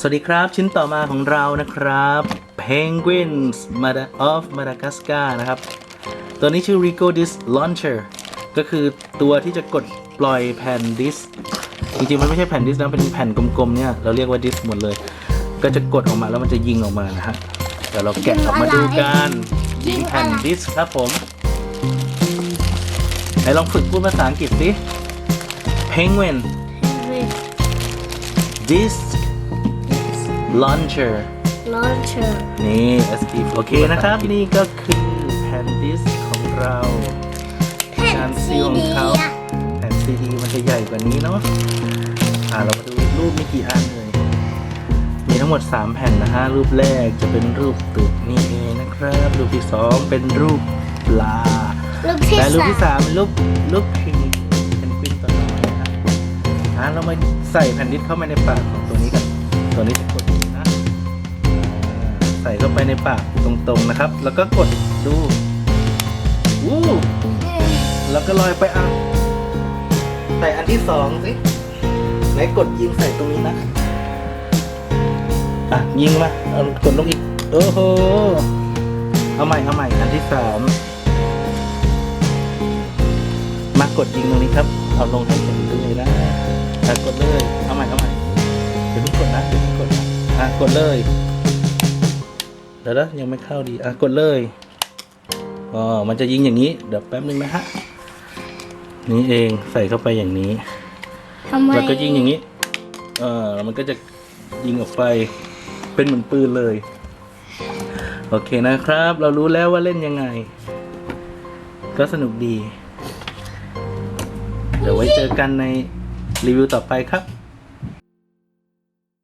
สวัสดีครับ ชิ้นต่อมาของเรานะครับ Penguins Mada- of Madagascar นะครับ ตัวนี้ชื่อ Rico Disc Launcher ก็คือตัวที่จะกดปล่อยแผ่นดิสจริงๆ มันไม่ใช่แผ่นดิสนะเป็นแผ่นกลมๆเนี่ยเราเรียกว่าดิสหมดเลย ก็จะกดออกมาแล้วมันจะยิงออกมานะฮะเดี๋ยวเราแกะออกมาดูกันยิงแผ่นดิสครับผมไหนลองฝึกพูดภาษาอังกฤษสิ Penguin Disc Launcher launcher นี่ SP โอเคนะครับ นี่ก็คือแผ่นดิสก์ของเราแผ่นการซีซีลของดีเขาอะแผ่นซีดีมันจะใหญ่กว่านี้เนาะอ่าเรามาดูรูปมีกี่อันเลย มีทั้งหมด 3 แผ่นนะฮะ รูปแรกจะเป็นรูปตึกนี่เองนะครับ รูปที่ 2 เป็นรูปปลา รูปที่และรูปที่สาม3เป็นรูปรูปพิงเป็นกวินตัวน้อยนะฮะอ่าเรามาใส่แผ่นดิสเข้าไปในปากของตัว นี้จะกดนะใส่เข้าไปในปากตรงๆนะครับ แล้วก็กดดูวู้แล้วก็ลอยไปอะใส่อันที่สองสิไหนกดยิงใส่ตรงนี้นะอะยิงมาเอากดลงอีกโอ้โหเอาใหม่เอาใหม่อันที่สามมากดยิงตรงนี้ครับ เอาลงให้เห็นะอะกดเลย เดี๋ยวนะยังไม่เข้าดีอะกดเลยอ๋อมันจะยิงอย่างนี้ เดี๋ยวแป๊บนึงนะฮะ นี่เองใส่เข้าไปอย่างนี้ ทำไมแล้วก็ยิงอย่างนี้ เออแล้วมันก็จะยิงออกไป เป็นเหมือนปืนเลย โอเคนะครับ เรารู้แล้วว่าเล่นยังไง ก็สนุกดี เดี๋ยวไว้เจอกันในรีวิวต่อไปครับ